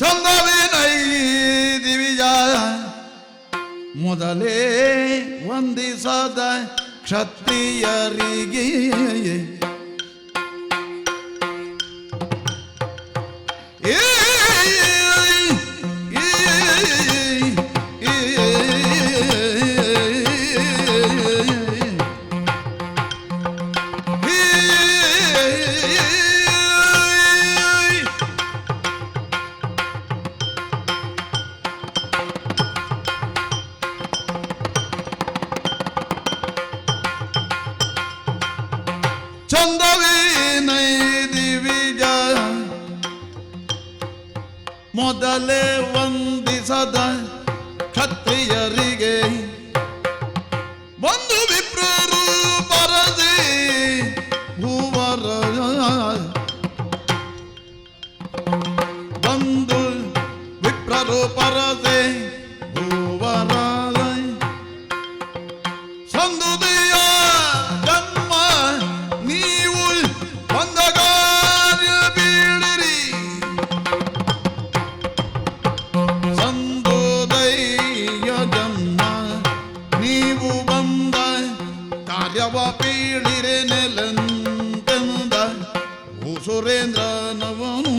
ছন্দবে নাই দিবি যায় ಮೊದಲೇ ವಂದಿಸದ ಕ್ಷತ್ರಿಯರಿಗೆ ಏ চন্দ্রবে নাই দিবি যায় ಮೊದಲೇ ವಂದಿಸದ ಕತ್ತಿಯರಿಗೆ ಒಂದು ವಿಪ್ರರು ಬರದೆ ಭೂವರ ಬಂದು ವಿಪ್ರರು ಬರದೆ ಭೂವರ ಸಂದುದೇ ನ್ಯಾಯವ ಪೀಳಿರೆ ನೆಲಂತಂದ ಹೂ ಸುರೇಂದ್ರನವ